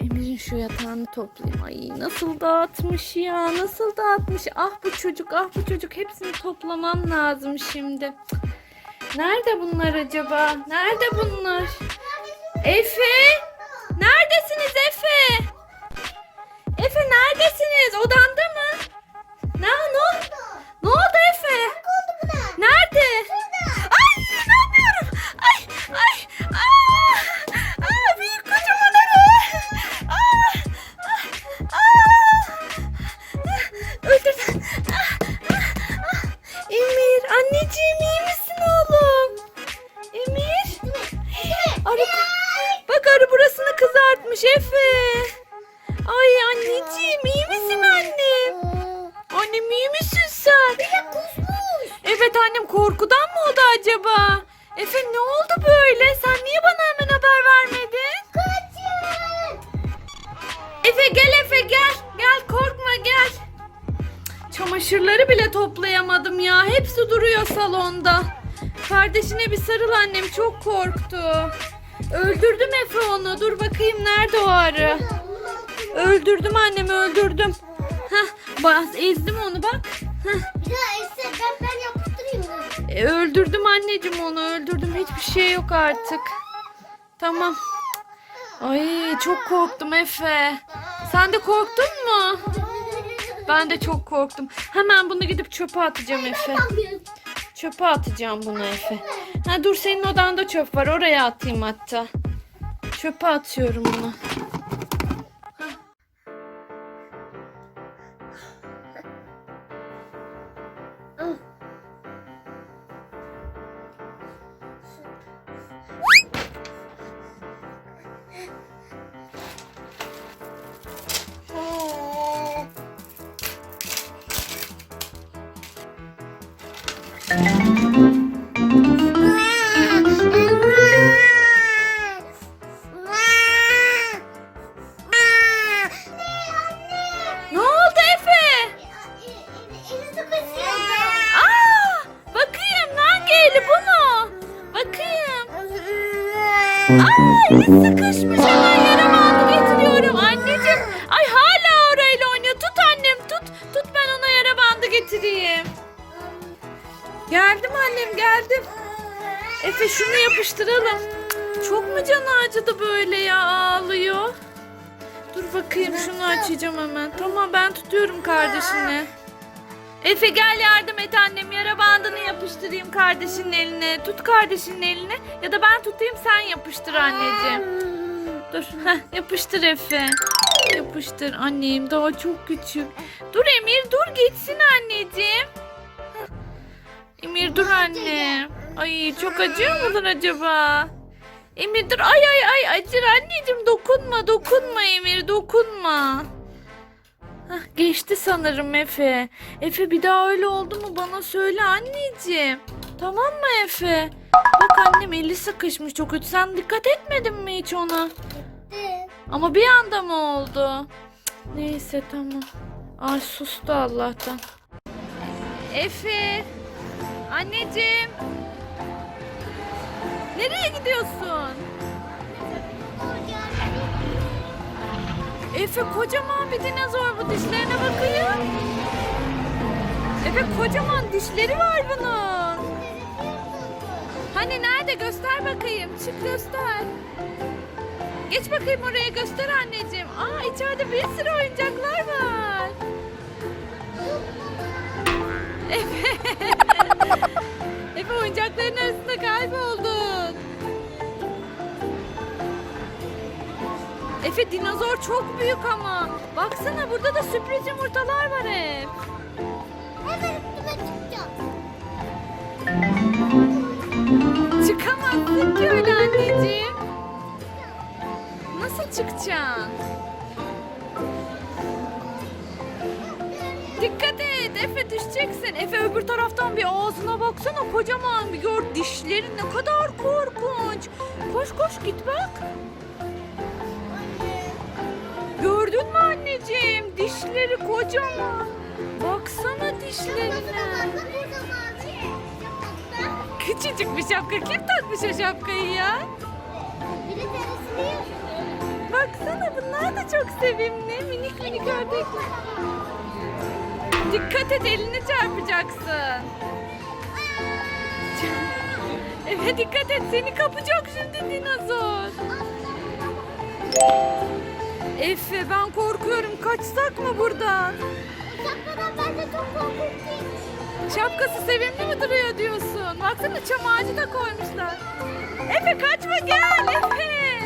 Emir'in şu yatağını toplayayım. Ay nasıl dağıtmış ya nasıl dağıtmış. Ah bu çocuk ah bu çocuk hepsini toplamam lazım şimdi. Nerede bunlar acaba? Nerede bunlar? Efe! Neredesiniz Efe? Efe neredesiniz? Odanda kızartmış Efe. Ay anneciğim iyi misin annem? Annem iyi misin sen? Evet annem korkudan mı oldu acaba? Efe ne oldu böyle? Sen niye bana hemen haber vermedin? Efe gel Efe gel. Gel korkma gel. Çamaşırları bile toplayamadım ya. Hepsi duruyor salonda. Kardeşine bir sarıl annem çok korktu. Öldürdüm Efe onu. Dur bakayım nerede o arı? Öldürdüm annem öldürdüm. Heh, bas, ezdim onu bak. Heh. Bir daha etse ben ben yapıştırayım mı? E, öldürdüm anneciğim onu öldürdüm. Hiçbir şey yok artık. Tamam. Ay çok korktum Efe. Sen de korktun mu? Ben de çok korktum. Hemen bunu gidip çöpe atacağım Efe. Çöpe atacağım bunu Efe. Ha dur senin odanda çöp var. Oraya atayım hatta. Çöpe atıyorum bunu. Ne Eli sıkışmış hemen yara bandı getiriyorum anneciğim. Ay hala orayla oynuyor. Tut annem tut. Tut ben ona yara bandı getireyim. Geldim annem geldim. Efe şunu yapıştıralım. Çok mu canı acıdı böyle ya ağlıyor? Dur bakayım şunu açacağım hemen. Tamam ben tutuyorum kardeşini. Efe gel yardım et annem. Yara bandını yapıştırayım kardeşinin eline. Tut kardeşinin eline. Ya da ben tutayım sen yapıştır anneciğim. Dur heh, yapıştır Efe. Yapıştır annem daha çok küçük. Dur Emir dur geçsin anneciğim. Emir dur anne. Ay çok acıyor mudur acaba? Emir dur ay ay ay acır anneciğim dokunma dokunma Emir dokunma. Hah, geçti sanırım Efe. Efe bir daha öyle oldu mu bana söyle anneciğim. Tamam mı Efe? Bak annem eli sıkışmış çok kötü. Sen dikkat etmedin mi hiç ona? Ama bir anda mı oldu? Cık, Neyse tamam. Ay sustu Allah'tan. Efe. Anneciğim. Nereye gidiyorsun? Efe kocaman bir dinozor bu dişlerine bakayım. Efe kocaman dişleri var bunun. Hani nerede göster bakayım. Çık göster. Geç bakayım oraya göster anneciğim. Aa içeride bir sürü oyuncaklar var. Efe. Efe oyuncakların Efe dinozor çok büyük ama. Baksana burada da sürpriz yumurtalar var hep. Hemen üstüme çıkacağım. Çıkamazsın ki öyle anneciğim. Nasıl çıkacaksın? Dikkat et Efe düşeceksin. Efe öbür taraftan bir ağzına baksana kocaman bir gör dişleri ne kadar korkunç. Koş koş git bak. Dişleri kocaman. Baksana dişlerine. Küçücük bir şapka. Kim takmış o şapkayı ya? Baksana bunlar da çok sevimli. Minik minik ördekler. Dikkat et elini çarpacaksın. Evet dikkat et seni kapacak şimdi dinozor. Efe ben korkuyorum kaçsak mı buradan? Şapkadan ben de çok korkunç. Şapkası sevimli mi duruyor diyorsun? Baksana çam ağacı da koymuşlar. Efe kaçma gel Efe.